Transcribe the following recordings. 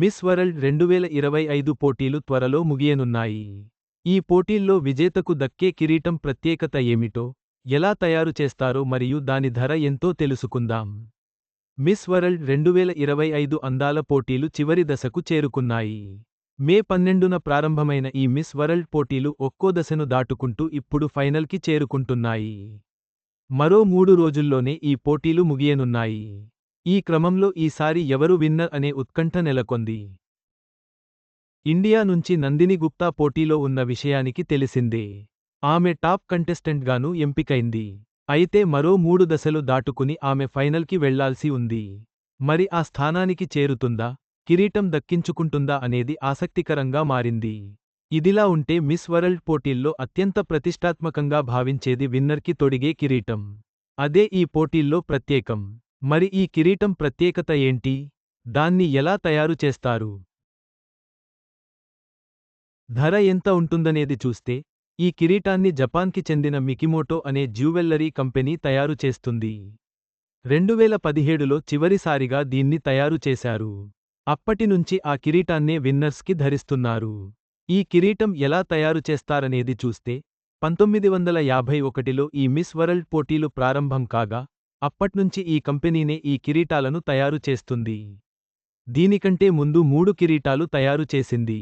Miss world రెండువేల ఇరవై ఐదు పోటీలు త్వరలో ముగియనున్నాయి. ఈ పోటీల్లో విజేతకు దక్కే కిరీటం ప్రత్యేకత ఏమిటో ఎలా తయారు చేస్తారో మరియు దాని ధర ఎంతో తెలుసుకుందాం. మిస్ వరల్డ్ రెండువేల ఇరవై ఐదు అందాల పోటీలు చివరి దశకు చేరుకున్నాయి. మే పన్నెండున ప్రారంభమైన ఈ మిస్ వరల్డ్ పోటీలు ఒక్కో దశను దాటుకుంటూ ఇప్పుడు ఫైనల్కి చేరుకుంటున్నాయి. మరో మూడు రోజుల్లోనే ఈ పోటీలు ముగియనున్నాయి. ఈ క్రమంలో ఈసారి ఎవరు విన్నర్ అనే ఉత్కంఠ నెలకొంది. ఇండియా నుంచి నందిని గుప్తా పోటీలో ఉన్న విషయానికి తెలిసిందే. ఆమె టాప్ కంటెస్టెంట్గాను ఎంపికైంది. అయితే మరో మూడు దశలు దాటుకుని ఆమె ఫైనల్కి వెళ్ళాల్సి ఉంది. మరి ఆ స్థానానికి చేరుతుందా? కిరీటం దక్కించుకుంటుందా అనేది ఆసక్తికరంగా మారింది. ఇదిలా ఉంటే మిస్ వరల్డ్ పోటీల్లో అత్యంత ప్రతిష్టాత్మకంగా భావించేది విన్నర్కి తొడిగే కిరీటం. అదే ఈ పోటీల్లో ప్రత్యేకం. మరి ఈ కిరీటం ప్రత్యేకత ఏంటి? దాన్ని ఎలా తయారు చేస్తారు? ధర ఎంత ఉంటుందనేది చూస్తే ఈ కిరీటాన్ని జపాన్కి చెందిన మికిమోటో అనే జ్యువెల్లరీ కంపెనీ తయారు చేస్తుంది. రెండువేల పదిహేడులో చివరిసారిగా దీన్ని తయారు చేశారు. అప్పటినుంచి ఆ కిరీటాన్నే విన్నర్స్కి ధరిస్తున్నారు. ఈ కిరీటం ఎలా తయారు చేస్తారనేది చూస్తే పంతొమ్మిది వందల యాభై ఒకటిలో ఈ మిస్ వరల్డ్ పోటీలు ప్రారంభం కాగా అప్పట్నుంచి ఈ కంపెనీనే ఈ కిరీటాలను తయారు చేస్తుంది. దీనికంటే ముందు మూడు కిరీటాలు తయారు చేసింది.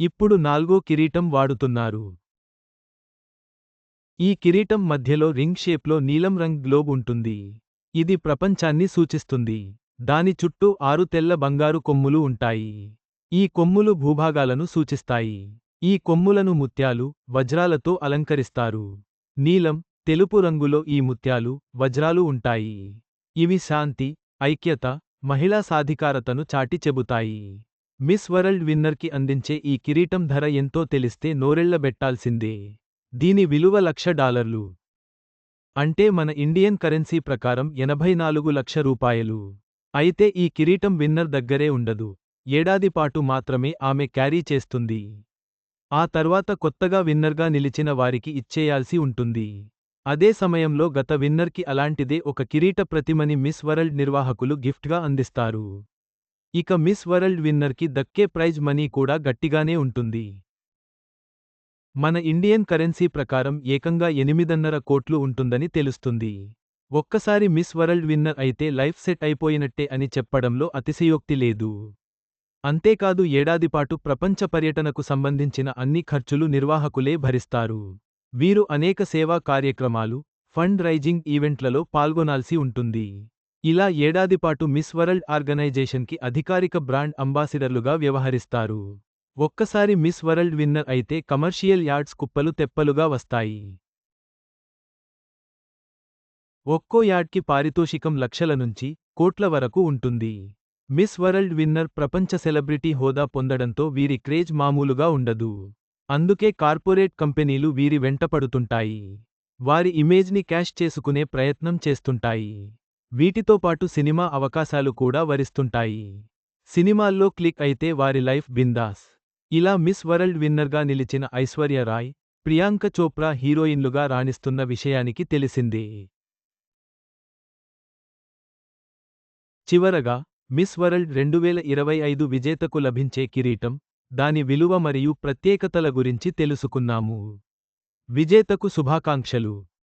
ఇప్పుడు నాల్గో కిరీటం వాడుతున్నారు. ఈ కిరీటం మధ్యలో రింగ్ షేప్లో నీలం రంగ్ గ్లోబ్ ఉంటుంది. ఇది ప్రపంచాన్ని సూచిస్తుంది. దాని చుట్టూ ఆరు తెల్ల బంగారు కొమ్ములు ఉంటాయి. ఈ కొమ్ములు భూభాగాలను సూచిస్తాయి. ఈ కొమ్ములను ముత్యాలు వజ్రాలతో అలంకరిస్తారు. నీలం తెలుపు రంగులో ఈ ముత్యాలు వజ్రాలు ఉంటాయి. ఇవి శాంతి ఐక్యత మహిళా సాధికారతను చాటి చెబుతాయి. మిస్ వరల్డ్ విన్నర్కి అందించే ఈ కిరీటం ధర ఎంతో తెలిస్తే నోరెళ్ళబెట్టాల్సిందే దీని విలువ లక్ష డాలర్లు. అంటే మన ఇండియన్ కరెన్సీ ప్రకారం ఎనభై నాలుగు లక్ష రూపాయలు. అయితే ఈ కిరీటం విన్నర్ దగ్గరే ఉండదు. ఏడాదిపాటు మాత్రమే ఆమె క్యారీ చేస్తుంది. ఆ తర్వాత కొత్తగా విన్నర్గా నిలిచిన వారికి ఇచ్చేయాల్సి ఉంటుంది. అదే సమయంలో గత విన్నర్కి అలాంటిదే ఒక కిరీట ప్రతిమని మిస్ వరల్డ్ నిర్వాహకులు గిఫ్ట్గా అందిస్తారు. ఇక మిస్ వరల్డ్ విన్నర్కి దక్కే ప్రైజ్ మనీ కూడా గట్టిగానే ఉంటుంది. మన ఇండియన్ కరెన్సీ ప్రకారం ఏకంగా ఎనిమిదన్నర కోట్లు ఉంటుందని తెలుస్తుంది. ఒక్కసారి మిస్ వరల్డ్ విన్నర్ అయితే లైఫ్ సెట్ అయిపోయినట్టే అని చెప్పడంలో అతిశయోక్తి లేదు. అంతేకాదు ఏడాదిపాటు ప్రపంచ పర్యటనకు సంబంధించిన అన్ని ఖర్చులు నిర్వాహకులే భరిస్తారు. వీరు అనేక సేవా కార్యక్రమాలు ఫండ్ రైజింగ్ ఈవెంట్లలో పాల్గొనాల్సి ఉంటుంది. ఇలా ఏడాదిపాటు మిస్ వరల్డ్ ఆర్గనైజేషన్కి అధికారిక బ్రాండ్ అంబాసిడర్లుగా వ్యవహరిస్తారు. ఒక్కసారి మిస్ వరల్డ్ విన్నర్ అయితే కమర్షియల్ యార్డ్స్ కుప్పలు తెప్పలుగా వస్తాయి. ఒక్కో యార్డ్కి పారితోషికం లక్షల నుంచి కోట్ల వరకు ఉంటుంది. మిస్ వరల్డ్ విన్నర్ ప్రపంచ సెలబ్రిటీ హోదా పొందడంతో వీరి క్రేజ్ మామూలుగా ఉండదు. అందుకే కార్పొరేట్ కంపెనీలు వీరి వెంటపడుతుంటాయి వారి ఇమేజ్ని క్యాష్ చేసుకునే ప్రయత్నం చేస్తుంటాయి. వీటితో పాటు సినిమా అవకాశాలు కూడా వరిస్తుంటాయి. సినిమాల్లో క్లిక్ అయితే వారి లైఫ్ బిందాస్. ఇలా మిస్ వరల్డ్ విన్నర్గా నిలిచిన ఐశ్వర్య రాయ్ ప్రియాంక చోప్రా హీరోయిన్లుగా రాణిస్తున్న విషయానికి తెలిసింది. చివరగా మిస్ వరల్డ్ రెండువేల ఇరవై ఐదు విజేతకు లభించే కిరీటం దాని విలువ మరియు ప్రత్యేకతల గురించి తెలుసుకున్నాము. విజేతకు శుభాకాంక్షలు.